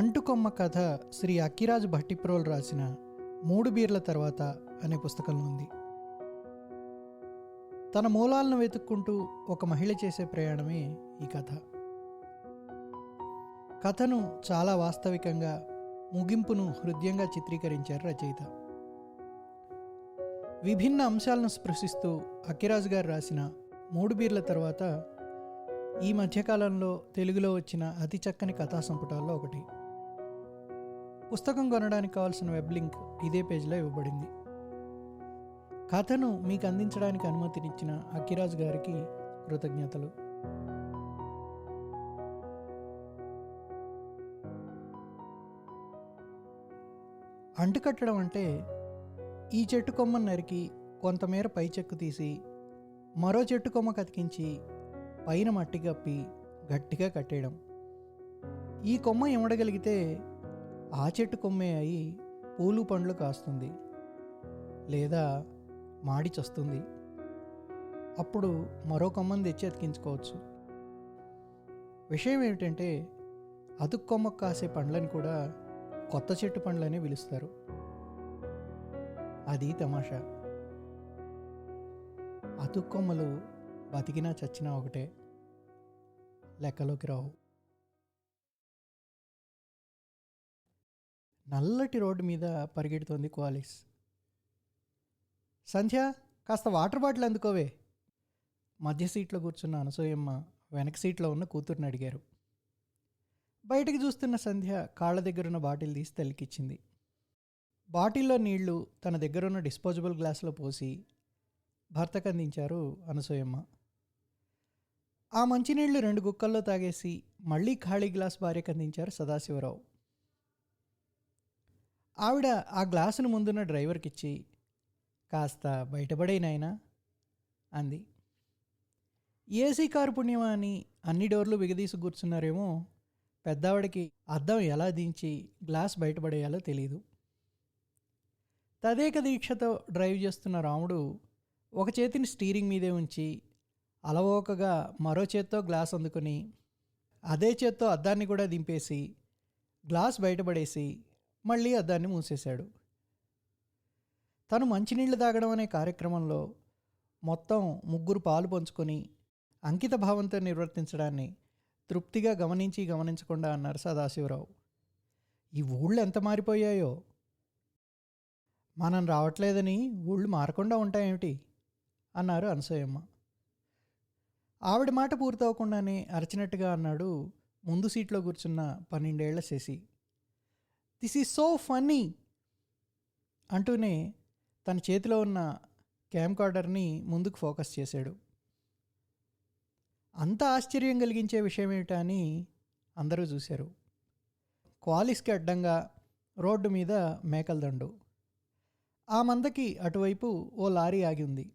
అంటుకొమ్మ కథ శ్రీ అక్కిరాజు భట్టిప్రోలు రాసిన మూడు బీర్ల తర్వాత అనే పుస్తకంలో ఉంది. తన మూలాలను వెతుక్కుంటూ ఒక మహిళ చేసే ప్రయాణమే ఈ కథ. కథను చాలా వాస్తవికంగా ముగింపును హృదయంగా చిత్రీకరించారు రచయిత. విభిన్న అంశాలను స్పృశిస్తూ అక్కిరాజు గారు రాసిన మూడు బీర్ల తర్వాత ఈ మధ్యకాలంలో తెలుగులో వచ్చిన అతి చక్కని కథా సంపుటాల్లో ఒకటి. పుస్తకం కొనడానికి కావాల్సిన వెబ్ లింక్ ఇదే పేజీలో ఇవ్వబడింది. కథను మీకు అందించడానికి అనుమతినిచ్చిన అఖిరాజ్ గారికి కృతజ్ఞతలు. అంటుకట్టడం అంటే ఈ చెట్టు కొమ్మను నరికి కొంతమేర పై చెక్కు తీసి మరో చెట్టు కొమ్మ కతికించి పైన మట్టి కప్పి గట్టిగా కట్టేయడం. ఈ కొమ్మ ఇమడగలిగితే ఆ చెట్టు కొమ్మే అయి పూలు పండ్లు కాస్తుంది లేదా మాడి చస్తుంది. అప్పుడు మరో కొమ్మను తెచ్చి అతికించుకోవచ్చు. విషయం ఏమిటంటే అతుకు కొమ్మకు కాసే పండ్లని కూడా కొత్త చెట్టు పండ్లనే పిలుస్తారు. అది తమాషా. అతుక్కొమ్మలు బతికినా చచ్చినా ఒకటే. లెక్కలోకి రావు. నల్లటి రోడ్డు మీద పరిగెడుతోంది క్వాలిస్ సంధ్య కాస్త వాటర్ బాటిల్ అందుకోవే. మధ్య సీట్లో కూర్చున్న అనసూయమ్మ వెనక సీట్లో ఉన్న కూతుర్ని అడిగారు. బయటికి చూస్తున్న సంధ్య కాళ్ళ దగ్గరున్న బాటిల్ తీసి తల్లికిచ్చింది బాటిల్లో నీళ్ళు తన దగ్గరున్న డిస్పోజబుల్ గ్లాసులో పోసి భర్తకు అందించారు అనసూయమ్మ. ఆ మంచినీళ్ళు రెండు గుక్కల్లో తాగేసి మళ్ళీ ఖాళీ గ్లాస్ భార్యకు అందించారు సదాశివరావు. ఆవిడ ఆ గ్లాసును ముందున్న డ్రైవర్కి ఇచ్చి కాస్త బయటపడేనాయనా అంది. ఏసీ కారు పుణ్యమా అని అన్ని డోర్లు బిగదీసి కూర్చున్నారేమో పెద్దావిడకి అద్దం ఎలా దించి గ్లాస్ బయటపడేయాలో తెలియదు తదేక దీక్షతో డ్రైవ్ చేస్తున్న రాముడు ఒక చేతిని స్టీరింగ్ మీదే ఉంచి అలవోకగా మరో చేత్తో గ్లాస్ అందుకుని అదే చేత్తో అద్దాన్ని కూడా దింపేసి గ్లాస్ బయటపడేసి మళ్ళీ అద్దాన్ని మూసేశాడు. తను మంచినీళ్ళు తాగడం అనే కార్యక్రమంలో మొత్తం ముగ్గురు పాలు పంచుకొని అంకిత భావంతో నిర్వర్తించడాన్ని తృప్తిగా గమనించి గమనించకుండా అన్నారు సదాశివరావు ఈ ఊళ్ళు ఎంత మారిపోయాయో? మనం రావట్లేదని ఊళ్ళు మారకుండా ఉంటాయేమిటి? అన్నారు అనసూయమ్మ. ఆవిడ మాట పూర్తవకుండానే అరచినట్టుగా అన్నాడు ముందు సీట్లో కూర్చున్న పన్నెండేళ్ళ Sashi. This is so funny అంటూనే తన చేతిలో ఉన్న క్యామ్ కార్డర్ని ముందుకు ఫోకస్ చేశాడు. అంత ఆశ్చర్యం కలిగించే విషయం ఏమిటా అని అందరూ చూశారు. క్వాలిస్కి అడ్డంగా రోడ్డు మీద మేకల దండు ఆ మందకి అటువైపు ఓ లారీ ఆగి ఉంది.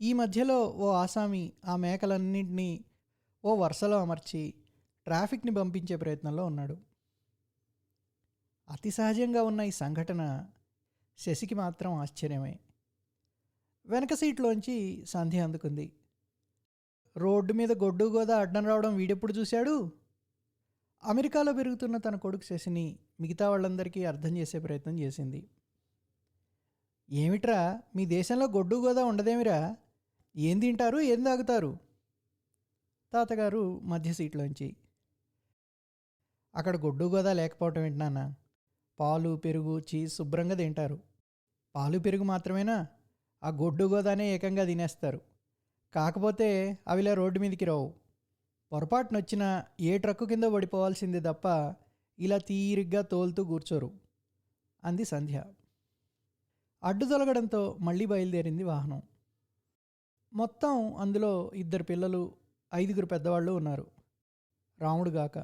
ఈ మధ్యలో ఓ ఆసామి ఆ మేకలన్నింటినీ ఓ వరుసలో అమర్చి ట్రాఫిక్ని పంపించే ప్రయత్నంలో ఉన్నాడు. అతి సహజంగా ఉన్న ఈ సంఘటన శశికి మాత్రం ఆశ్చర్యమే. వెనక సీట్లోంచి సంధ్య అందుకుంది. రోడ్డు మీద గొడ్డు గోదా అడ్డం రావడం వీడెప్పుడు చూశాడు? అమెరికాలో పెరుగుతున్న తన కొడుకు శశిని మిగతా వాళ్ళందరికీ అర్థం చేసే ప్రయత్నం చేసింది. ఏమిట్రా మీ దేశంలో గొడ్డు గోదా ఉండదేమిరా? ఏం తింటారు ఏం తాగుతారు? తాతగారు మధ్య సీట్లోంచి అక్కడ గొడ్డు గోదా లేకపోవటం ఏంటన్నా పాలు పెరుగు చీజ్ శుభ్రంగా తింటారు. పాలు పెరుగు మాత్రమేనా? ఆ గొడ్డు గోదానే ఏకంగా తినేస్తారు. కాకపోతే అవిలా రోడ్డు మీదకి రావు. పొరపాటున వచ్చిన ఏ ట్రక్కు కింద పడిపోవాల్సిందే తప్ప ఇలా తీరిగ్గా తోలుతూ కూర్చోరు. అంది సంధ్య. అడ్డు తొలగడంతో మళ్ళీ బయలుదేరింది వాహనం. మొత్తం అందులో ఇద్దరు పిల్లలు ఐదుగురు పెద్దవాళ్ళు ఉన్నారు. రాముడు గాక.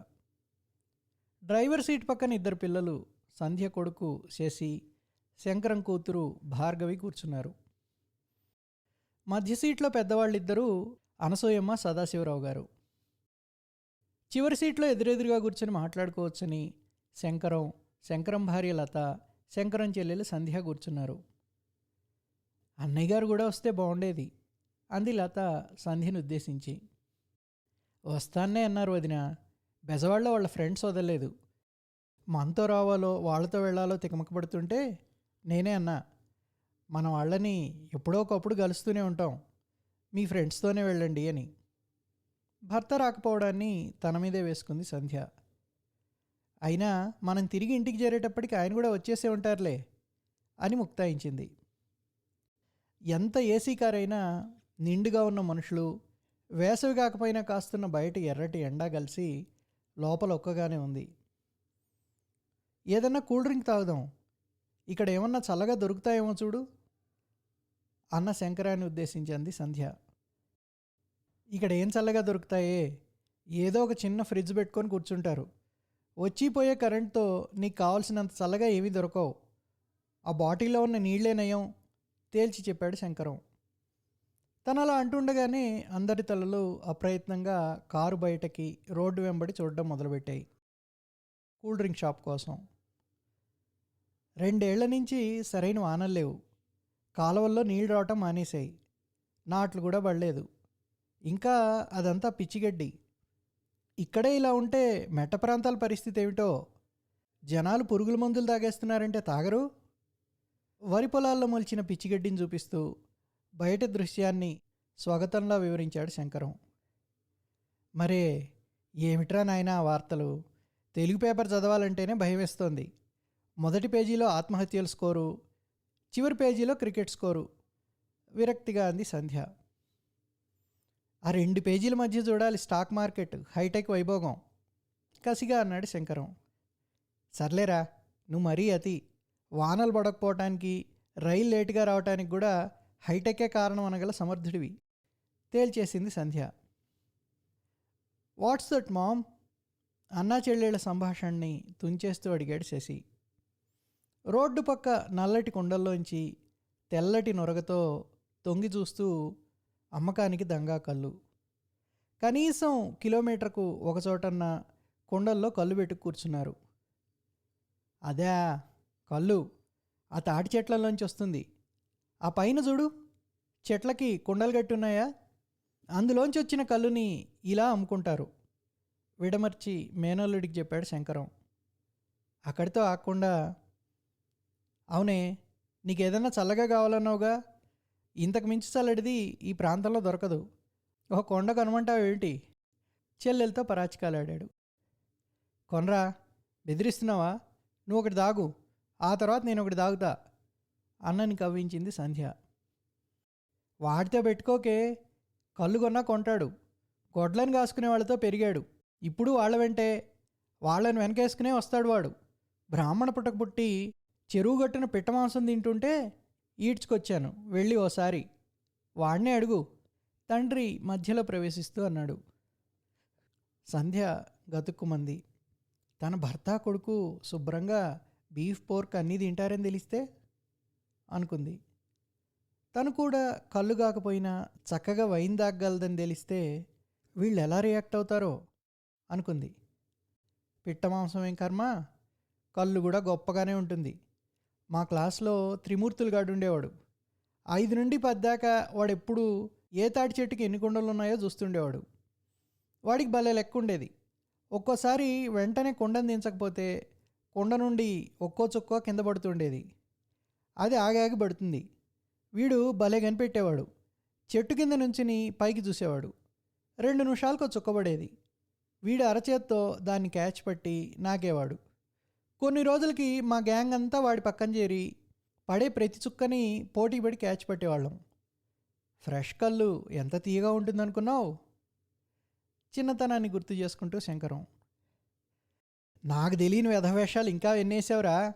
డ్రైవర్ సీట్ పక్కన ఇద్దరు పిల్లలు సంధ్య కొడుకు శశి శంకరం కూతురు భార్గవి కూర్చున్నారు. మధ్య సీట్లో పెద్దవాళ్ళిద్దరూ అనసూయమ్మ సదాశివరావు గారు. చివరి సీట్లో ఎదురెదురుగా కూర్చొని మాట్లాడుకోవచ్చని శంకరం శంకరం భార్య లత శంకరం చెల్లెలు సంధ్య కూర్చున్నారు. అన్నయ్య గారు కూడా వస్తే బాగుండేది అంది లత సంధ్యను ఉద్దేశించి. వస్తానే అన్నారు వదిన బెజవాడలో వాళ్ళ ఫ్రెండ్స్ వదలలేదు. మనతో రావాలో వాళ్ళతో వెళ్ళాలో తికమకపడుతుంటే నేనే అన్నా మన వాళ్ళని ఎప్పుడో ఒకప్పుడు కలుస్తూనే ఉంటాం మీ ఫ్రెండ్స్తోనే వెళ్ళండి అని. భర్త రాకపోవడాన్ని తన మీదే వేసుకుంది సంధ్య. అయినా మనం తిరిగి ఇంటికి చేరేటప్పటికి ఆయన కూడా వచ్చేసే ఉంటారులే అని ముక్తాయించింది. ఎంత ఏసీ కార్ అయినా నిండుగా ఉన్న మనుషులు వేసవి కాకపోయినా కాస్తున్న బయట ఎర్రటి ఎండా కలిసి లోపల ఒక్కగానే ఉంది. ఏదన్నా కూల్ డ్రింక్ తాగుదాం. ఇక్కడ ఏమన్నా చల్లగా దొరుకుతాయేమో చూడు. అన్న శంకరాన్ని ఉద్దేశించింది సంధ్య. ఇక్కడ ఏం చల్లగా దొరుకుతాయే? ఏదో ఒక చిన్న ఫ్రిడ్జ్ పెట్టుకొని కూర్చుంటారు. వచ్చిపోయే కరెంట్తో నీకు కావాల్సినంత చల్లగా ఏమీ దొరకవు. ఆ బాటిల్లో ఉన్న నీళ్ళే నయం తేల్చి చెప్పాడు శంకరం. తను అలా అంటుండగానే అందరి తలలు అప్రయత్నంగా కారు బయటకి రోడ్డు వెంబడి చూడడం మొదలుపెట్టాయి. కూల్ డ్రింక్ షాప్ కోసం. రెండేళ్ళ నుంచి సరైన వానలు లేవు. కాలువల్లో నీళ్ళు రావటం మానేశాయి. నాట్లు కూడా పడలేదు. ఇంకా అదంతా పిచ్చిగడ్డి. ఇక్కడే ఇలా ఉంటే మెట్ట ప్రాంతాల పరిస్థితి ఏమిటో? జనాలు పురుగుల మందులు తాగేస్తున్నారంటే తాగరు? వరి పొలాల్లో మొలిచిన పిచ్చిగడ్డిని చూపిస్తూ బయట దృశ్యాన్ని స్వాగతంలా వివరించాడు శంకరం. మరే ఏమిట్రా నాయన వార్తలు? తెలుగు పేపర్ చదవాలంటేనే భయం వేస్తోంది మొదటి పేజీలో ఆత్మహత్యల స్కోరు చివరి పేజీలో క్రికెట్ స్కోరు విరక్తిగా అంది సంధ్య. ఆ రెండు పేజీల మధ్య చూడాలి స్టాక్ మార్కెట్ హైటెక్ వైభోగం. కసిగా అన్నాడు శంకరం. సర్లేరా నువ్వు మరీ అతి. వానలు పడకపోవటానికి రైలు లేటుగా రావటానికి కూడా హైటెకే కారణం అనగల సమర్థుడివి. తేల్చేసింది సంధ్య. What's that mom? అన్నా చెల్లెళ్ళ సంభాషణని తుంచేస్తూ అడిగాడు శశి. రోడ్డు పక్క నల్లటి కుండల్లోంచి తెల్లటి నొరగతో తొంగి చూస్తూ అమ్మకానికి దంగా కళ్ళు. కనీసం కిలోమీటర్కు ఒక చోటన్న కుండల్లో కళ్ళు పెట్టి కూర్చున్నారు. అదే కళ్ళు ఆ తాటి చెట్లలోంచి వస్తుంది. ఆ పైన చూడు చెట్లకి కుండలు గట్టున్నాయా? అందులోంచి వచ్చిన కళ్ళుని ఇలా అమ్ముకుంటారు. విడమర్చి మేనల్లుడికి చెప్పాడు శంకరం. అక్కడితో ఆకుండా అవునే నీకేదన్నా చల్లగా కావాలన్నావుగా? ఇంతకు మించి చల్లడిది ఈ ప్రాంతంలో దొరకదు. ఒక కొండ కొనమంటావు చెల్లెలతో పరాచికాలాడాడు. కొనరా బెదిరిస్తున్నావా? నువ్వు ఒకటి దాగు ఆ తర్వాత నేను ఒకటి దాగుతా అన్నని కవ్వించింది సంధ్య. వాడితో పెట్టుకోకే కళ్ళు కొన్నా కొంటాడు. గొడ్లను కాసుకునే వాళ్ళతో పెరిగాడు. ఇప్పుడు వాళ్ళ వెంటే. వాళ్ళని వెనకేసుకునే వస్తాడు వాడు. బ్రాహ్మణ పుట్టక పుట్టి చెరువు గట్టున పిట్ట మాంసం తింటుంటే ఈడ్చుకొచ్చాను. వెళ్ళి ఓసారి. వాడినే అడుగు. తండ్రి మధ్యలో ప్రవేశిస్తూ అన్నాడు. సంధ్య గతుక్కుమంది. తన భర్త కొడుకు శుభ్రంగా బీఫ్ పోర్క్ అన్నీ తింటారని తెలిస్తే? అనుకుంది. తను కూడా కళ్ళు కాకపోయినా చక్కగా వైన్ దాగలదని తెలిస్తే వీళ్ళు ఎలా రియాక్ట్ అవుతారో? అనుకుంది. పిట్ట మాంసం ఏం కర్మ? కళ్ళు కూడా గొప్పగానే ఉంటుంది. మా క్లాస్లో త్రిమూర్తులు గాడు ఉండేవాడు. ఐదు నుండి పద్దాకా వాడు ఎప్పుడు ఏ తాటి చెట్టుకి ఎన్ని కుండలు ఉన్నాయో చూస్తుండేవాడు. వాడికి భలే లెక్క ఉండేది. ఒక్కోసారి వెంటనే కుండను దించకపోతే కుండ నుండి ఒక్కో చుక్కో కింద పడుతుండేది అది ఆగాగి పడుతుంది. వీడు భలే కనిపెట్టేవాడు. చెట్టు కింద నుంచుని పైకి చూసేవాడు. రెండు నిమిషాలకు చుక్కబడేది వీడు అరచేత్తో దాన్ని క్యాచ్ పట్టి నాకేవాడు. కొన్ని రోజులకి మా గ్యాంగ్ అంతా వాడి పక్కన చేరి పడే ప్రతి చుక్కని పోటీ పడి క్యాచ్ పట్టేవాళ్ళం. ఫ్రెష్ కళ్ళు ఎంత తీయగా ఉంటుందనుకున్నావు? చిన్నతనాన్ని గుర్తు చేసుకుంటూ శంకరం. నాకు తెలియని వ్యధవేషాలు ఇంకా ఎన్నేసావురా?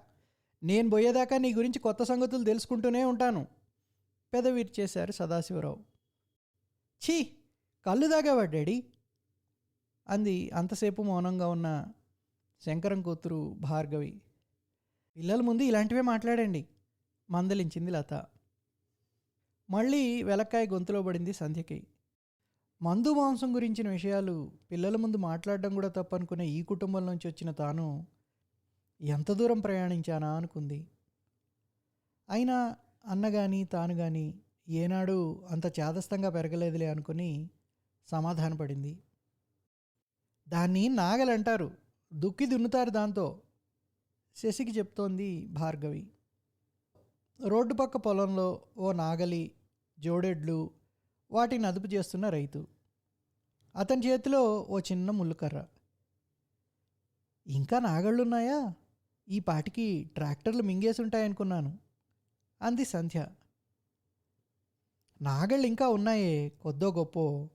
నేను పోయేదాకా నీ గురించి కొత్త సంగతులు తెలుసుకుంటూనే ఉంటాను పెదవీరు చేశారు సదాశివరావు. ఛీ! కళ్ళు దాగావా డాడీ? అంది అంతసేపు మౌనంగా ఉన్న శంకరం కూతురు భార్గవి. పిల్లల ముందు ఇలాంటివే మాట్లాడండి. మందలించింది లత. మళ్ళీ వెలక్కాయ గొంతులో పడింది సంధ్యకి. మందు మాంసం గురించిన విషయాలు పిల్లల ముందు మాట్లాడడం కూడా తప్పనుకునే ఈ కుటుంబం నుంచి వచ్చిన తాను ఎంత దూరం ప్రయాణించానా అనుకుంది. అయినా అన్న కానీ తాను కానీ ఏనాడు అంత చేదస్తంగా పెరగలేదులే అనుకుని సమాధానపడింది. దాన్ని నాగలంటారు. దుక్కి దున్నుతారు దాంతో. శశికి చెప్తోంది భార్గవి. రోడ్డు పక్క పొలంలో ఓ నాగలి జోడెడ్లు వాటిని అదుపు చేస్తున్న రైతు. అతని చేతిలో ఓ చిన్న ముళ్ళుకర్ర. ఇంకా నాగళ్ళున్నాయా? ఈ పాటికి ట్రాక్టర్లు మింగేసి ఉంటాయనుకున్నాను అంది సంధ్య. నాగళ్ళు ఇంకా ఉన్నాయే కొద్దో గొప్పో.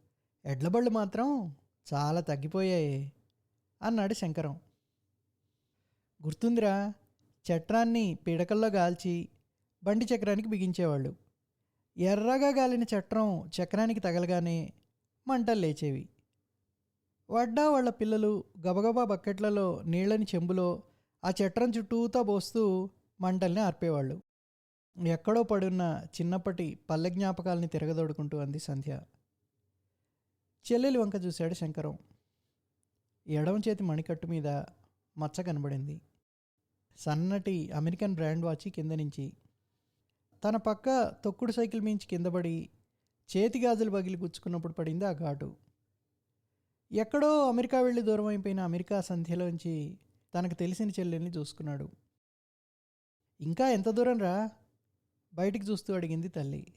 ఎడ్లబళ్ళు మాత్రం చాలా తగ్గిపోయాయి. అన్నాడు శంకరం. గుర్తుందిరా చట్రాన్ని పీడకల్లో గాల్చి బండి చక్రానికి బిగించేవాళ్ళు. ఎర్రగా గాలిన చట్రం చక్రానికి తగలగానే మంటలు లేచేవి. వడ్డా వాళ్ళ పిల్లలు గబగబా బకెట్లలో నీళ్ళని చెంబులో ఆ చట్రం చుట్టూతా పోస్తూ మంటల్ని ఆర్పేవాళ్ళు. ఎక్కడో పడున్న చిన్నప్పటి పల్లె జ్ఞాపకాలని తిరగదోడుకుంటూ అంది సంధ్య. చెల్లెలి వంక చూశాడు శంకరం. ఎడమ చేతి మణికట్టు మీద మచ్చ కనబడింది. సన్నటి అమెరికన్ బ్రాండ్ వాచ్ కింద నుంచి తన పక్క తొక్కుడు సైకిల్ మించి కిందపడి చేతి గాజులు పగిలి గుచ్చుకున్నప్పుడు పడింది ఆ ఘాటు. ఎక్కడో అమెరికా వెళ్ళి దూరం అయిపోయిన అమెరికా సంధ్యలోంచి తనకు తెలిసిన చెల్లెల్ని చూసుకున్నాడు. ఇంకా ఎంత దూరం రా? బయటికి చూస్తూ అడిగింది తల్లి.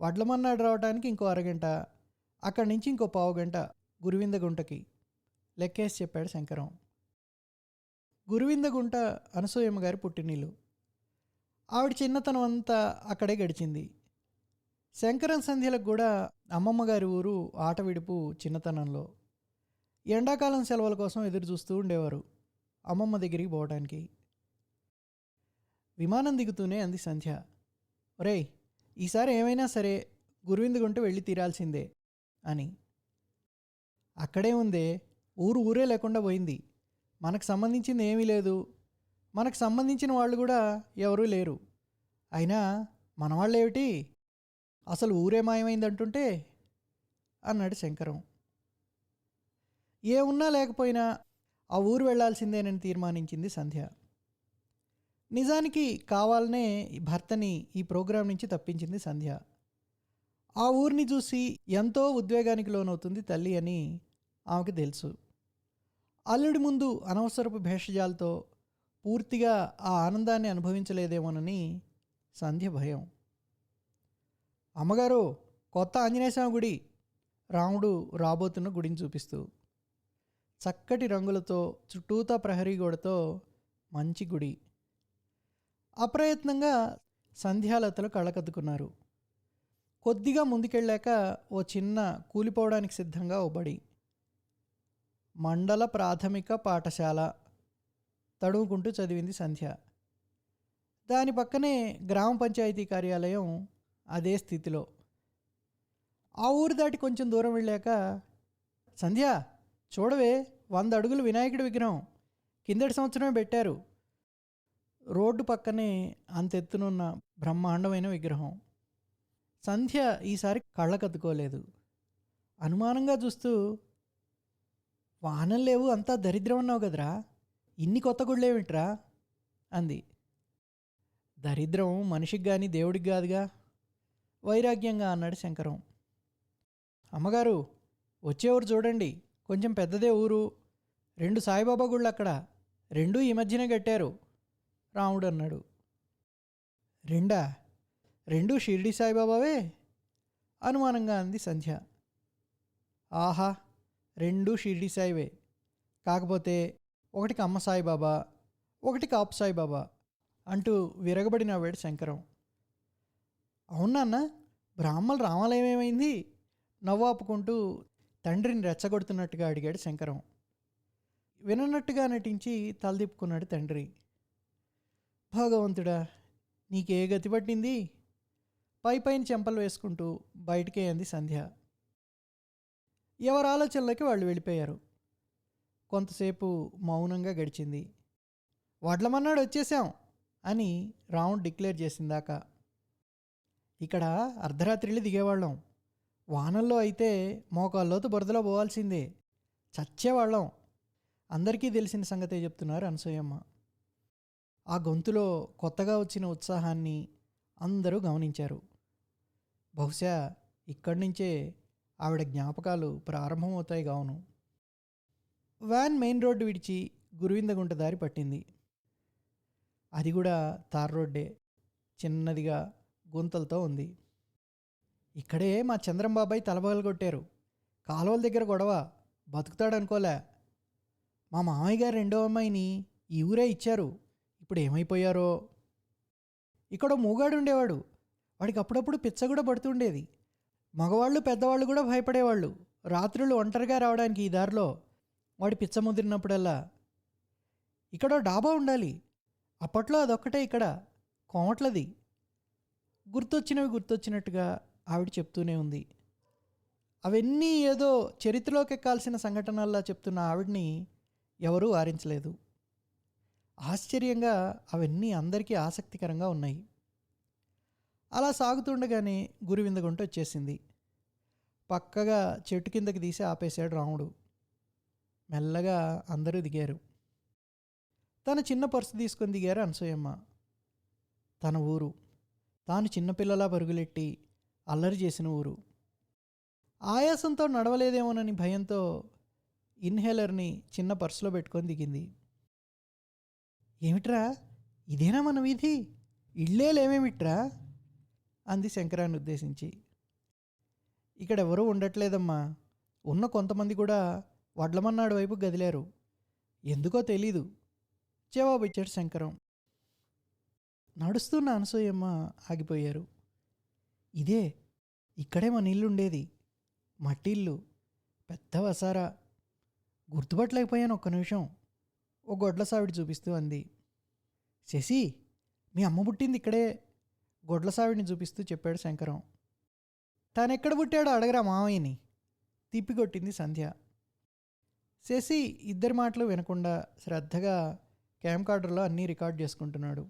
వడ్లమన్నాడు రావడానికి ఇంకో అరగంట అక్కడి నుంచి ఇంకో పావు గంట గురువింద గుంటకి లెక్కేసి చెప్పాడు శంకరం గురువిందగుంట అనసూయమ్మ గారి పుట్టినీళ్ళు ఆవిడ చిన్నతనం అంతా అక్కడే గడిచింది. శంకరం సంధ్యలకు కూడా అమ్మమ్మ గారి ఊరు ఆట విడుపు చిన్నతనంలో. ఎండాకాలం సెలవుల కోసం ఎదురు చూస్తూ ఉండేవారు అమ్మమ్మ దగ్గరికి పోవడానికి విమానం దిగుతూనే అంది సంధ్య. ఒరేయ్ ఈసారి ఏమైనా సరే గురువిందగుంట వెళ్ళి తీరాల్సిందే అని. అక్కడే ఉందే ఊరు ఊరే లేకుండా పోయింది. మనకు సంబంధించింది ఏమీ లేదు. మనకు సంబంధించిన వాళ్ళు కూడా ఎవరూ లేరు. అయినా మన వాళ్ళేమిటి అసలు ఊరే మాయమైందంటుంటే అన్నాడు శంకరం. ఏమున్నా లేకపోయినా ఆ ఊరు వెళ్ళాల్సిందేనని తీర్మానించింది సంధ్య. నిజానికి కావాలనే ఈ భర్తని ఈ ప్రోగ్రాం నుంచి తప్పించింది సంధ్య. ఆ ఊరిని చూసి ఎంతో ఉద్వేగానికి లోనవుతుంది తల్లి అని ఆమెకు తెలుసు. అల్లుడి ముందు అనవసరపు భేషజాలతో పూర్తిగా ఆ ఆనందాన్ని అనుభవించలేదేమోనని సంధ్య భయం. అమ్మగారు కొత్త ఆంజనేయస్వామి గుడి రాముడు రాబోతున్న గుడిని చూపిస్తూ చక్కటి రంగులతో చుట్టూతా ప్రహరీ గోడతో మంచి గుడి. అప్రయత్నంగా సంధ్యాలతలు కళ్ళకద్దుకున్నారు. కొద్దిగా ముందుకెళ్ళాక ఓ చిన్న కూలిపోవడానికి సిద్ధంగా ఓ బడి. మండల ప్రాథమిక పాఠశాల తడువుకుంటూ చదివింది సంధ్య. దాని పక్కనే గ్రామ పంచాయతీ కార్యాలయం అదే స్థితిలో. ఆ ఊరు దాటి కొంచెం దూరం వెళ్ళాక సంధ్య చూడవే వంద అడుగులు వినాయకుడి విగ్రహం కిందటి సంవత్సరమే పెట్టారు. రోడ్డు పక్కనే అంతెత్తునున్న బ్రహ్మాండమైన విగ్రహం. సంధ్య ఈసారి కళ్ళకద్దుకోలేదు అనుమానంగా చూస్తూ వానలు లేవు అంతా దరిద్రం అన్నావు కదరా. ఇన్ని కొత్త గుళ్ళేమిట్రా అంది. దరిద్రం మనిషికి కానీ దేవుడికి కాదుగా. వైరాగ్యంగా అన్నాడు శంకరం. అమ్మగారు వచ్చేవారు చూడండి. కొంచెం పెద్దదే ఊరు. రెండు సాయిబాబా గుళ్ళు అక్కడ. రెండూ ఈ మధ్యనే కట్టారు. రాముడు అన్నాడు. రెండా? రెండు షిరిడి సాయిబాబావే? అనుమానంగా అంది సంధ్య. ఆహా! రెండు షిరిడి సాయివే. కాకపోతే ఒకటికి అమ్మ సాయిబాబా ఒకటి కాపు సాయిబాబా అంటూ విరగబడి నవ్వాడు శంకరం. అవునాన్న బ్రాహ్మణ రామాలయం ఏమైంది? నవ్వాపుకుంటూ తండ్రిని రెచ్చగొడుతున్నట్టుగా అడిగాడు శంకరం. విననట్టుగా నటించి తలదిప్పుకున్నాడు తండ్రి. భగవంతుడా నీకే గతి పట్టింది? పై పైన చెంపలు వేసుకుంటూ బయటికే అంది సంధ్య. ఎవరి ఆలోచనలకి వాళ్ళు వెళ్ళిపోయారు. కొంతసేపు మౌనంగా గడిచింది. వడ్లమన్నాడు వచ్చేసాం అని రావుండ్ డిక్లేర్ చేసిందాక. ఇక్కడ అర్ధరాత్రిళ్ళు దిగేవాళ్ళం. వానల్లో అయితే మోకాల్లోతు బురదలో పోవాల్సిందే. చచ్చేవాళ్ళం. అందరికీ తెలిసిన సంగతే చెప్తున్నారు అనసూయమ్మ. ఆ గొంతులో కొత్తగా వచ్చిన ఉత్సాహాన్ని అందరూ గమనించారు. బహుశా ఇక్కడి నుంచే ఆవిడ జ్ఞాపకాలు ప్రారంభమవుతాయి కావును వ్యాన్ మెయిన్ రోడ్డు విడిచి గురువిందగుంట దారి పట్టింది. అది కూడా తార్ రోడ్డే చిన్నదిగా గుంతలతో ఉంది. ఇక్కడే మా చంద్రం బాబాయ్ తలబగలు కొట్టారు. కాలువల దగ్గర గొడవ బతుకుతాడనుకోలే. మా మామయ్య గారు రెండో అమ్మాయిని ఈ ఊరే ఇచ్చారు. ఇప్పుడు ఏమైపోయారో? ఇక్కడ మూగాడు ఉండేవాడు వాడికి అప్పుడప్పుడు పిచ్చ కూడా పడుతుండేది. మగవాళ్ళు పెద్దవాళ్ళు కూడా భయపడేవాళ్ళు. రాత్రులు ఒంటరిగా రావడానికి ఈ దారిలో వాడి పిచ్చ ముదిరినప్పుడల్లా ఇక్కడ డాబా ఉండాలి. అప్పట్లో అదొక్కటే ఇక్కడ. కోమట్లది. గుర్తొచ్చినవి గుర్తొచ్చినట్టుగా ఆవిడ చెప్తూనే ఉంది. అవన్నీ ఏదో చరిత్రలోకి ఎక్కాల్సిన సంఘటనల్లా చెప్తున్న ఆవిడ్ని ఎవరూ వారించలేదు ఆశ్చర్యంగా అవన్నీ అందరికీ ఆసక్తికరంగా ఉన్నాయి. అలా సాగుతుండగానే గురువిందగుంట వచ్చేసింది. పక్కగా చెట్టు కిందకి తీసి ఆపేశాడు రాముడు. మెల్లగా అందరూ దిగారు. తన చిన్న పర్సు తీసుకొని దిగారు అనసూయమ్మ. తన ఊరు. తాను చిన్నపిల్లలా పరుగులెట్టి అల్లరి చేసిన ఊరు. ఆయాసంతో నడవలేదేమోనని భయంతో ఇన్హేలర్ని చిన్న పర్సులో పెట్టుకొని దిగింది. ఏమిట్రా? ఇదేనా మన వీధి? ఇళ్ళే లేవేమిట్రా అంది శంకరాన్ని ఉద్దేశించి. ఇక్కడ ఎవరూ ఉండట్లేదమ్మా. ఉన్న కొంతమంది కూడా వడ్లమన్నాడు వైపు గదిలారు. ఎందుకో తెలీదు. జవాబు ఇచ్చాడు శంకరం. నడుస్తున్న అనసూయమ్మ ఆగిపోయారు. ఇదే ఇక్కడే మన ఇల్లు ఉండేది మట్టిల్లు పెద్ద వసారా. గుర్తుపట్టలేకపోయాను ఒక్క నిమిషం. ఓ గొడ్ల సావిడి చూపిస్తూ అంది. శశి మీ అమ్మ పుట్టింది ఇక్కడే. గొడ్లసావిడిని చూపిస్తూ చెప్పాడు శంకరం. తానెక్కడ పుట్టాడో అడగరా మామయ్యని తిప్పికొట్టింది సంధ్య. శశి ఇద్దరి మాటలు వినకుండా శ్రద్ధగా క్యామ్ కార్డర్లో అన్నీ రికార్డ్ చేసుకుంటున్నాడు.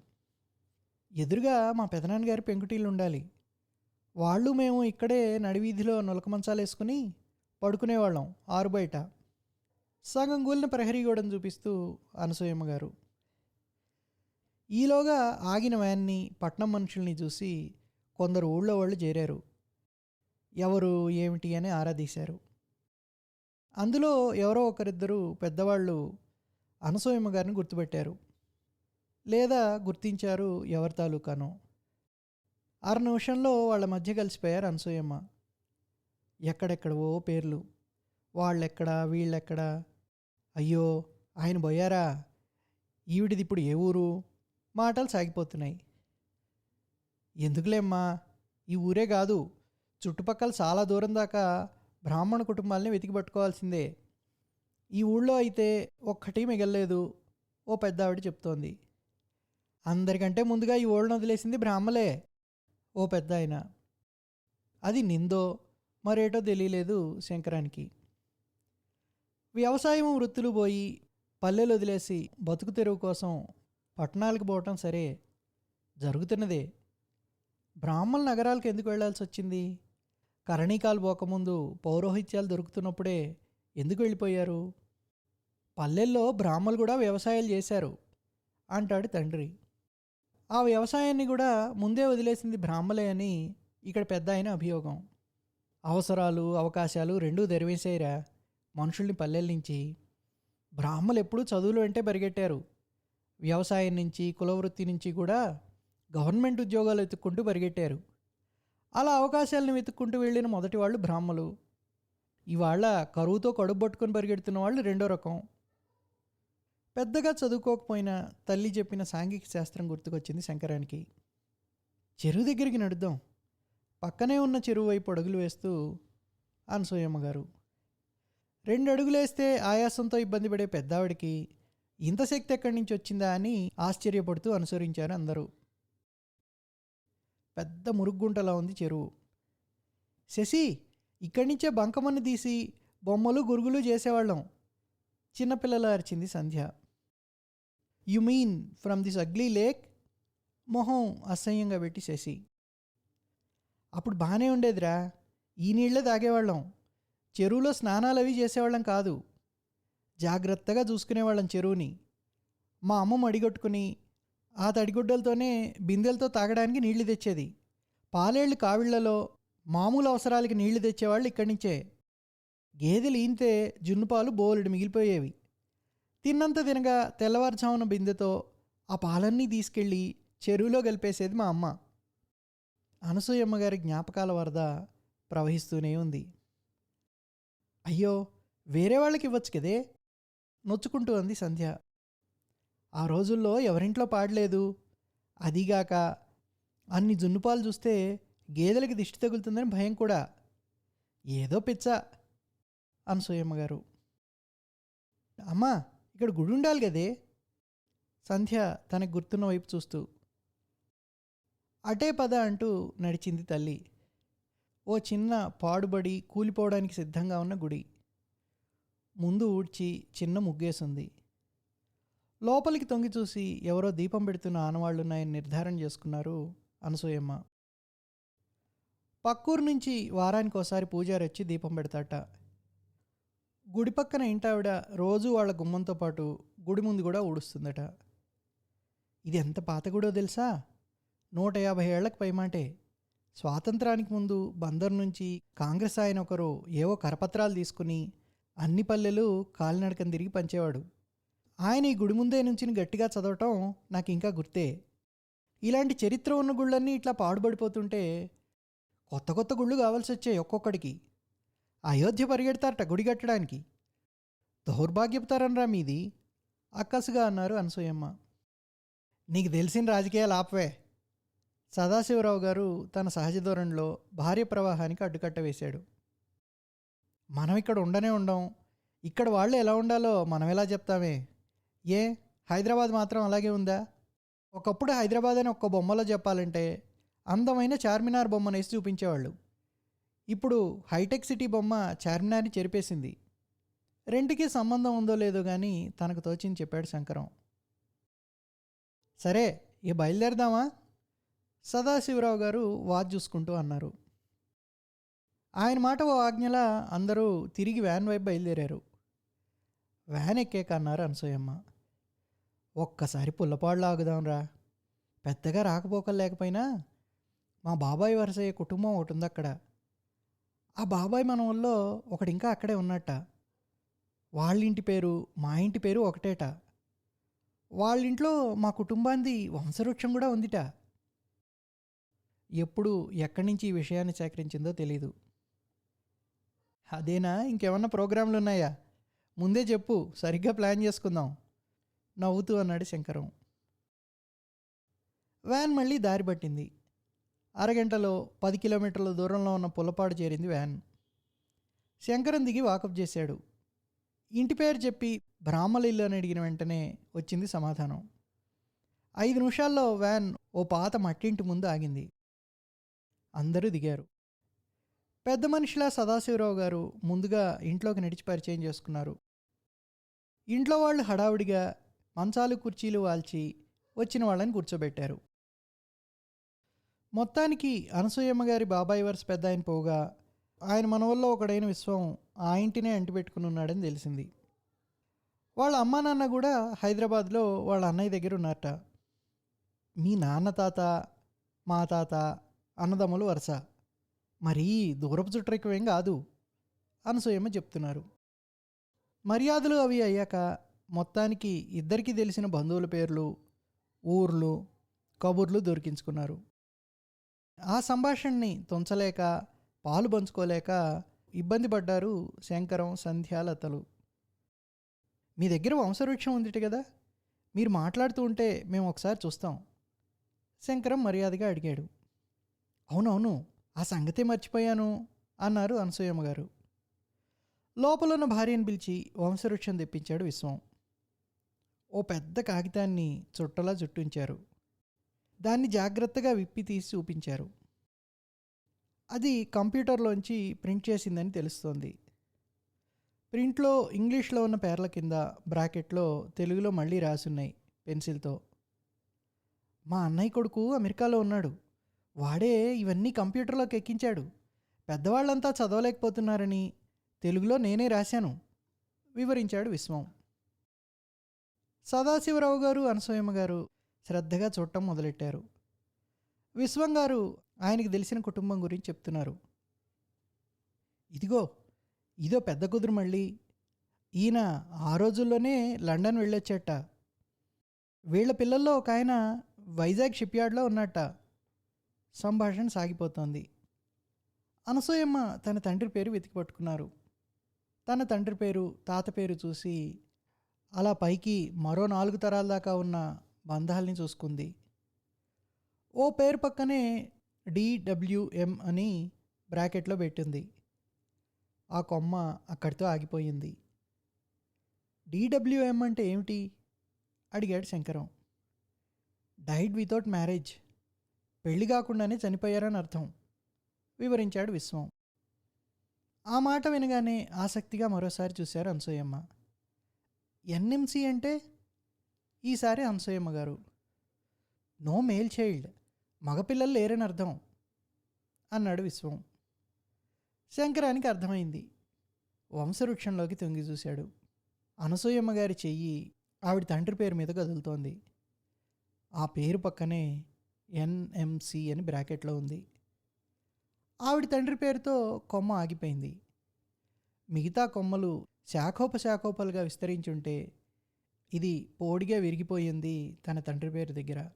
ఎదురుగా మా పెదనాన్నగారి పెంకుటీళ్ళు ఉండాలి వాళ్ళు మేము ఇక్కడే నడివీధిలో నులక మంచాలు వేసుకుని పడుకునేవాళ్ళం ఆరు బయట. సగం గూలిన ప్రహరీ గోడను చూపిస్తూ అనసూయమ్మ గారు. ఈలోగా ఆగిన వ్యాన్ని పట్నం మనుషుల్ని చూసి కొందరు ఊళ్ళో వాళ్ళు చేరారు. ఎవరు ఏమిటి అని ఆరాధీశారు అందులో ఎవరో ఒకరిద్దరు పెద్దవాళ్ళు అనసూయమ్మ గారిని గుర్తుపెట్టారు. లేదా గుర్తించారు ఎవరి తాలూకానో. అర నిమిషంలో వాళ్ళ మధ్య కలిసిపోయారు అనసూయమ్మ. ఎక్కడెక్కడవో పేర్లు. వాళ్ళెక్కడ వీళ్ళెక్కడ? అయ్యో ఆయన పోయారా ఈవిడిది ఇప్పుడు ఏ ఊరు? మాటలు సాగిపోతున్నాయి. ఎందుకులేమ్మా? ఈ ఊరే కాదు. చుట్టుపక్కల చాలా దూరం దాకా బ్రాహ్మణ కుటుంబాలని వెతికి పట్టుకోవాల్సిందే ఈ ఊళ్ళో అయితే ఒక్కటి మిగల్లేదు. ఓ పెద్ద ఆవిడ చెప్తోంది. అందరికంటే ముందుగా ఈ ఊళ్ళను వదిలేసింది బ్రాహ్మలే. ఓ పెద్ద ఆయన అది నిందో మరేటో తెలియలేదు శంకరానికి. వ్యవసాయం వృత్తులు పోయి పల్లెలు వదిలేసి బతుకు తెరువు కోసం పట్టణాలకు పోవటం సరే జరుగుతున్నదే. బ్రాహ్మణ నగరాలకు ఎందుకు వెళ్ళాల్సి వచ్చింది? కరణీకాలు పోకముందు పౌరోహిత్యాలు దొరుకుతున్నప్పుడే ఎందుకు వెళ్ళిపోయారు? పల్లెల్లో బ్రాహ్మలు కూడా వ్యవసాయాలు చేశారు అంటాడు తండ్రి. ఆ వ్యవసాయాన్ని కూడా ముందే వదిలేసింది బ్రాహ్మలే అని ఇక్కడ పెద్ద ఆయన అభియోగం. అవసరాలు అవకాశాలు రెండూ తెరివేసాయిరా మనుషుల్ని పల్లెల నుంచి. బ్రాహ్మలు ఎప్పుడూ చదువులు వెంటే పరిగెట్టారు. వ్యవసాయం నుంచి కులవృత్తి నుంచి కూడా గవర్నమెంట్ ఉద్యోగాలు వెతుక్కుంటూ పరిగెట్టారు. అలా అవకాశాలను వెతుక్కుంటూ వెళ్ళిన మొదటి వాళ్ళు బ్రాహ్మలు. ఇవాళ కరువుతో కడుపు పట్టుకొని పరిగెడుతున్న వాళ్ళు రెండో రకం. పెద్దగా చదువుకోకపోయినా తల్లి చెప్పిన సాంఘిక శాస్త్రం గుర్తుకొచ్చింది శంకరానికి. చెరువు దగ్గరికి నడుద్దాం. పక్కనే ఉన్న చెరువు వైపు అడుగులు వేస్తూ అనసూయమ్మ గారు రెండు అడుగులేస్తే ఆయాసంతో ఇబ్బంది పడే పెద్దావిడికి ఇంత శక్తి ఎక్కడి నుంచి వచ్చిందా అని ఆశ్చర్యపడుతూ అనుసరించారు అందరూ. పెద్ద మురుగుంటలా ఉంది చెరువు. శశి ఇక్కడి నుంచే బంకమన్ను తీసి బొమ్మలు గురుగులు చేసేవాళ్ళం. చిన్నపిల్లల అరిచింది Sandhya. You mean from this ugly lake? మొహం అసహ్యంగా పెట్టి శశి. అప్పుడు బాగానే ఉండేదిరా. ఈ నీళ్ళే తాగేవాళ్ళం. చెరువులో స్నానాలు అవి చేసేవాళ్ళం కాదు. జాగ్రత్తగా చూసుకునేవాళ్ళం చెరువుని. మా అమ్మ మడిగొట్టుకుని ఆ తడిగుడ్డలతోనే బిందెలతో తాగడానికి నీళ్ళు తెచ్చేది. పాలేళ్ళు కావిళ్ళలో మామూలు అవసరాలకి నీళ్ళు తెచ్చేవాళ్ళు ఇక్కడి నుంచే. గేదెలు ఈంతే జున్నుపాలు బోలెడు మిగిలిపోయేవి. తిన్నంత తినగా తెల్లవారుజామున బిందెతో ఆ పాలన్నీ తీసుకెళ్ళి చెరువులో కలిపేసేది మా అమ్మ. అనసూయమ్మ గారి జ్ఞాపకాల వరద ప్రవహిస్తూనే ఉంది. అయ్యో వేరే వాళ్ళకి ఇవ్వచ్చు కదే? నొచ్చుకుంటూ అంది సంధ్య. ఆ రోజుల్లో ఎవరింట్లో పాడలేదు? అదిగాక అన్ని జున్నుపాలు చూస్తే గేదెలకి దిష్టి తగులుతుందని భయం కూడా. ఏదో పిచ్చ అనసూయమ్మ గారు. అమ్మా ఇక్కడ గుడి ఉండాలి కదే? సంధ్య తనకు గుర్తున్న వైపు చూస్తూ. అటే పద అంటూ నడిచింది తల్లి. ఓ చిన్న పాడుబడి కూలిపోవడానికి సిద్ధంగా ఉన్న గుడి. ముందు ఊడ్చి చిన్న ముగ్గేసింది. లోపలికి తొంగి చూసి ఎవరో దీపం పెడుతున్న ఆనవాళ్ళున్నాయని నిర్ధారణ చేసుకున్నారు అనసూయమ్మ. పక్కూరు నుంచి వారానికి ఒకసారి పూజారి వచ్చి దీపం పెడతాట. గుడి పక్కన ఇంటావిడ రోజు వాళ్ళ గుమ్మంతో పాటు గుడి ముందు కూడా ఊడుస్తుందట. ఇది ఎంత పాత గుడో తెలుసా? నూట యాభై ఏళ్ళకు పైమాటే. స్వాతంత్రానికి ముందు బందర్ నుంచి కాంగ్రెస్ ఆయన ఒకరు ఏవో కరపత్రాలు తీసుకుని అన్ని పల్లెలు కాలినడకని తిరిగి పంచేవాడు. ఆయన ఈ గుడి ముందే నుంచి గట్టిగా చదవటం నాకు ఇంకా గుర్తే. ఇలాంటి చరిత్ర ఉన్న గుళ్ళన్నీ ఇట్లా పాడుబడిపోతుంటే కొత్త కొత్త గుళ్ళు కావాల్సి వచ్చాయి ఒక్కొక్కడికి. అయోధ్య పరిగెడతారట గుడి కట్టడానికి. దౌర్భాగ్యపుతారనరా మీది. అక్కసుగా అన్నారు అనసూయమ్మ. నీకు తెలిసిన రాజకీయాలు ఆపవే. సదాశివరావు గారు తన సహజ ధోరణిలో భార్య ప్రవాహానికి అడ్డుకట్ట వేశాడు. మనం ఇక్కడ ఉండనే ఉండం. ఇక్కడ వాళ్ళు ఎలా ఉండాలో మనం ఎలా చెప్తామే? ఏ? హైదరాబాద్ మాత్రం అలాగే ఉందా? ఒకప్పుడు హైదరాబాద్ అని ఒక్క బొమ్మలో చెప్పాలంటే అందమైన చార్మినార్ బొమ్మనేసి చూపించేవాళ్ళు. ఇప్పుడు హైటెక్ సిటీ బొమ్మ చార్మినార్ని చెరిపేసింది. రెండుకి సంబంధం ఉందో లేదో కానీ తనకు తోచింది చెప్పాడు శంకరం. సరే ఇక బయలుదేరదామా? సదాశివరావు గారు వాచ్ చూసుకుంటూ అన్నారు. ఆయన మాట ఓ ఆజ్ఞలా అందరూ తిరిగి వ్యాన్ వైపు బయలుదేరారు. వ్యాన్ ఎక్కాక అన్నారు అనసూయమ్మ. ఒక్కసారి పుల్లపాడులో ఆగుదాంరా పెద్దగా రాకపోకలు లేకపోయినా మా బాబాయ్ వరసయ్య కుటుంబం ఒకటి ఉంది అక్కడ ఆ బాబాయ్ మన ఊళ్ళో ఒకటి ఇంకా అక్కడే ఉన్నట్ట. వాళ్ళ ఇంటి పేరు మా ఇంటి పేరు ఒకటేట. వాళ్ళ ఇంట్లో మా కుటుంబాంది వంశవృక్షం కూడా ఉందిట. ఎప్పుడు ఎక్కడి నుంచి ఈ విషయాన్ని సేకరించిందో తెలీదు. అదేనా? ఇంకేమన్నా ప్రోగ్రాంలు ఉన్నాయా? ముందే చెప్పు సరిగ్గా ప్లాన్ చేసుకుందాం. నవ్వుతూ అన్నాడు శంకరం. వ్యాన్ మళ్ళీ దారి పట్టింది. అరగంటలో పది కిలోమీటర్ల దూరంలో ఉన్న పుల్లపాడు చేరింది వ్యాన్. శంకరం దిగి వాకప్ చేశాడు. ఇంటి పేరు చెప్పి బ్రాహ్మల ఇల్లు అని అడిగిన వెంటనే వచ్చింది సమాధానం. ఐదు నిమిషాల్లో వ్యాన్ ఓ పాత మట్టింటి ముందు ఆగింది. అందరూ దిగారు. పెద్ద మనిషిలా సదాశివరావు గారు ముందుగా ఇంట్లోకి నడిచి పరిచయం చేసుకున్నారు. ఇంట్లో వాళ్ళు హడావుడిగా మంచాలు కుర్చీలు వాల్చి వచ్చిన వాళ్ళని కూర్చోబెట్టారు. మొత్తానికి అనసూయమ్మ గారి బాబాయ్ వరుస పెద్ద ఆయన పోగా ఆయన మనవల్లో ఒకడైన విశ్వం ఆ ఇంటినే అంటిపెట్టుకుని ఉన్నాడని తెలిసింది. వాళ్ళ అమ్మా నాన్న కూడా హైదరాబాద్లో వాళ్ళ అన్నయ్య దగ్గర ఉన్నారట. మీ నాన్న తాత మా తాత అన్నదమ్ములు వరుస. మరీ దూరపు చుట్టరికమేం కాదు అనసూయమ్మ చెప్తున్నారు. మర్యాదలు అవి అయ్యాక మొత్తానికి ఇద్దరికీ తెలిసిన బంధువుల పేర్లు ఊర్లు కబుర్లు దొరికించుకున్నారు. ఆ సంభాషణని తుంచలేక పాలు పంచుకోలేక ఇబ్బంది పడ్డారు శంకరం సంధ్యాలతలు మీ దగ్గర వంశవృక్షం ఉందిట కదా మీరు మాట్లాడుతూ ఉంటే మేము ఒకసారి చూస్తాం శంకరం మర్యాదగా అడిగాడు. అవునవును ఆ సంగతే మర్చిపోయాను అన్నారు అనసూయమ్మ గారు. లోపలున్న భార్యను పిలిచి వంశవృక్షం తెప్పించాడు విశ్వం. ఓ పెద్ద కాగితాన్ని చుట్టలా చుట్టించారు. దాన్ని జాగ్రత్తగా విప్పి తీసి చూపించారు. అది కంప్యూటర్లోంచి ప్రింట్ చేసిందని తెలుస్తోంది. ప్రింట్లో ఇంగ్లీష్లో ఉన్న పేర్ల కింద బ్రాకెట్లో తెలుగులో మళ్ళీ రాసున్నాయి పెన్సిల్తో. మా అన్నయ్య కొడుకు అమెరికాలో ఉన్నాడు. వాడే ఇవన్నీ కంప్యూటర్లోకి ఎక్కించాడు. పెద్దవాళ్ళంతా చదవలేకపోతున్నారని తెలుగులో నేనే రాశాను వివరించాడు విశ్వం. సదాశివరావు గారు అనసూయమ్మ గారు శ్రద్ధగా చూడటం మొదలెట్టారు. విశ్వం గారు ఆయనకి తెలిసిన కుటుంబం గురించి చెప్తున్నారు. ఇదిగో ఇదో పెద్ద కుదురు మళ్ళీ. ఈయన ఆ రోజుల్లోనే లండన్ వెళ్ళొచ్చట. వీళ్ళ పిల్లల్లో ఒక ఆయన వైజాగ్ షిప్ యార్డ్లో ఉన్నట్ట సంభాషణ సాగిపోతోంది. అనసూయమ్మ తన తండ్రి పేరు వెతికి పట్టుకున్నారు. తన తండ్రి పేరు తాత పేరు చూసి అలా పైకి మరో నాలుగు తరాల దాకా ఉన్న బంధాల్ని చూసుకుంది. ఓ పేరు పక్కనే డిడబ్ల్యూఎం అని బ్రాకెట్లో పెట్టింది. ఆ కొమ్మ అక్కడితో ఆగిపోయింది. డిడబ్ల్యూఎం అంటే ఏమిటి? అడిగాడు శంకరం. Died without marriage. పెళ్ళి కాకుండానే చనిపోయారని అర్థం వివరించాడు విశ్వం. ఆ మాట వినగానే ఆసక్తిగా మరోసారి చూశారు అనసూయమ్మ ఎన్ఎంసి అంటే? ఈసారి అనసూయమ్మ గారు. నో మేల్ చైల్డ్ మగపిల్లలు లేరని అర్థం అన్నాడు విశ్వం. శంకరానికి అర్థమైంది. వంశవృక్షంలోకి తొంగి చూశాడు. అనసూయమ్మ గారి చెయ్యి ఆవిడ తండ్రి పేరు మీద కదులుతోంది. ఆ పేరు పక్కనే ఎన్ఎంసి అని బ్రాకెట్లో ఉంది. ఆవిడ తండ్రి పేరుతో కొమ్మ ఆగిపోయింది. మిగతా కొమ్మలు శాఖోపశాఖోపలుగా విస్తరించుంటే ఇది పోడిగా విరిగిపోయింది తన తండ్రి పేరు దగ్గర.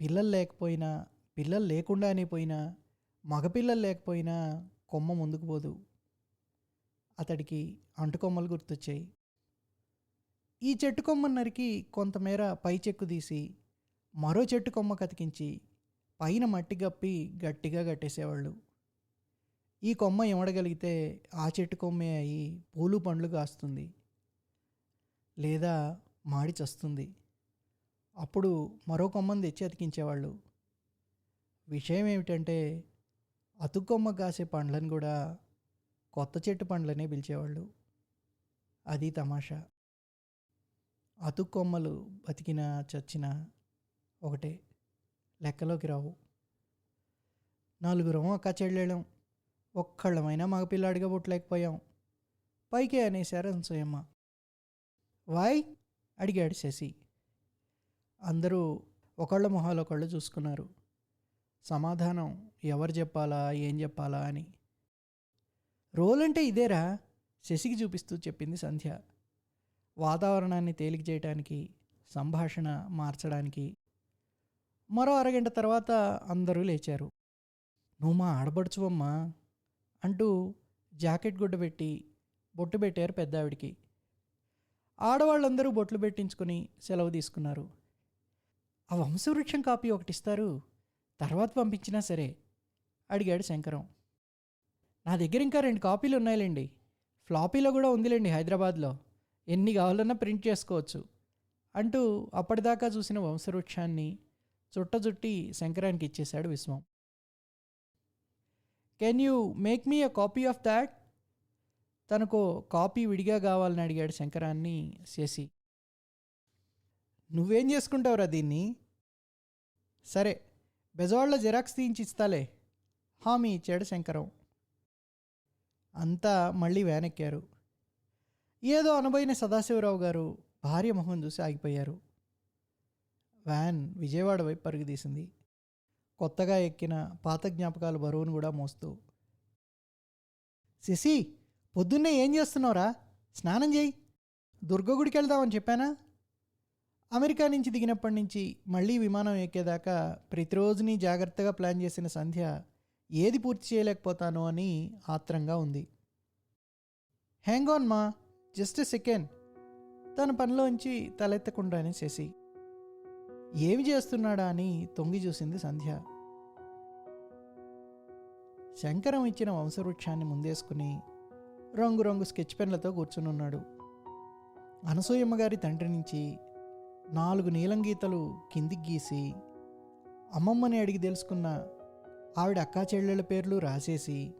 పిల్లలు లేకపోయినా పిల్లలు లేకుండానే పోయినా మగపిల్లలు లేకపోయినా కొమ్మ ముందుకు పోదు. అతడికి అంటుకొమ్మలు గుర్తొచ్చాయి. ఈ చెట్టు కొమ్మను నరికి కొంతమేర పై చెక్కు తీసి మరో చెట్టు కొమ్మ కతికించి పైన మట్టి గప్పి గట్టిగా కట్టేసేవాళ్ళు. ఈ కొమ్మ ఇమడగలిగితే ఆ చెట్టు కొమ్మే అయి పూలు పండ్లు కాస్తుంది. లేదా మాడి చస్తుంది. అప్పుడు మరో కొమ్మను తెచ్చి అతికించేవాళ్ళు. విషయం ఏమిటంటే అతుక్కొమ్మ కాసే పండ్లను కూడా కొత్త చెట్టు పండ్లనే పిలిచేవాళ్ళు. అది తమాషా. అతుకొమ్మలు బతికినా చచ్చినా ఒకటే. లెక్కలోకి రావు. నలుగురం అక్క చెల్లెళ్ళం. ఒక్కళ్ళమైనా మగపిల్లాడిగా పుట్టలేకపోయాం. పైకే అనేశారు అనసూయమ్మ. వాయ్! అడిగాడు శశి. అందరూ ఒకళ్ళ మొహాలు ఒకళ్ళు చూసుకున్నారు. సమాధానం ఎవరు చెప్పాలా ఏం చెప్పాలా అని. రోల్ అంటే ఇదేరా! శశికి చూపిస్తూ చెప్పింది సంధ్య. వాతావరణాన్ని తేలిక చేయడానికి సంభాషణ మార్చడానికి మరో అరగంట తర్వాత అందరూ లేచారు. నువ్వు మా ఆడబడుచువమ్మా అంటూ జాకెట్ గుడ్డ పెట్టి బొట్టు పెట్టారు పెద్దావిడికి. ఆడవాళ్ళందరూ బొట్లు పెట్టించుకొని సెలవు తీసుకున్నారు. ఆ వంశవృక్షం కాపీ ఒకటి ఇస్తారు తర్వాత పంపించినా సరే అడిగాడు శంకరం. నా దగ్గర ఇంకా రెండు కాపీలు ఉన్నాయిలేండి. ఫ్లాపీలో కూడా ఉందిలేండి హైదరాబాద్లో. ఎన్ని కావాలన్నా ప్రింట్ చేసుకోవచ్చు అంటూ అప్పటిదాకా చూసిన వంశవృక్షాన్ని చుట్ట చుట్టి శంకరానికి ఇచ్చేశాడు Viswam. Can you make me a copy of that తనకు కాపీ విడిగా కావాలని అడిగాడు శంకరాన్ని శశి. నువ్వేం చేసుకుంటావురా దీన్ని? సరే బెజవాళ్ళ జెరాక్స్ తీయించి ఇస్తాలే. హామీ ఇచ్చాడు శంకరం. అంతా మళ్ళీ వ్యానెక్కారు. ఏదో అనబోయిన సదాశివరావు గారు భార్య మొహం చూసి ఆగిపోయారు. వ్యాన్ విజయవాడ వైపు పరుగుదీసింది కొత్తగా ఎక్కిన పాత జ్ఞాపకాలు బరువును కూడా మోస్తూ. శశి పొద్దున్నే ఏం చేస్తున్నావురా? స్నానం చేయి. దుర్గగుడికి వెళ్దామని చెప్పానా? అమెరికా నుంచి దిగినప్పటి నుంచి మళ్ళీ విమానం ఎక్కేదాకా ప్రతిరోజుని జాగ్రత్తగా ప్లాన్ చేసిన సంధ్య ఏది పూర్తి చేయలేకపోతానో అని ఆత్రంగా ఉంది. Hang on ma just second. తన పనిలోంచి తలెత్తకుండానే శశి ఏమి చేస్తున్నాడా అని తొంగి చూసింది సంధ్య. శంకరం ఇచ్చిన వంశవృక్షాన్ని ముందేసుకుని రంగురంగు స్కెచ్ పెన్లతో కూర్చునున్నాడు అనసూయమ్మ గారి తండ్రి నుంచి నాలుగు నీలం గీతలు కిందికి గీసి అమ్మమ్మని అడిగి తెలుసుకున్న ఆవిడ అక్కా చెల్లెళ్ళ పేర్లు రాసేసి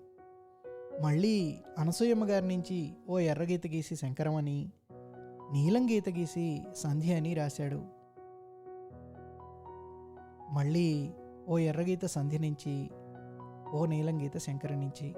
మళ్ళీ అనసూయమ్మ గారి నుంచి ఓ ఎర్రగీత గీసి శంకరం అని నీలం గీత గీసి సంధ్య అని రాశాడు. మళ్ళీ ఓ ఎర్రగీత సంధి నుంచి ఓ నీలం గీత నుంచి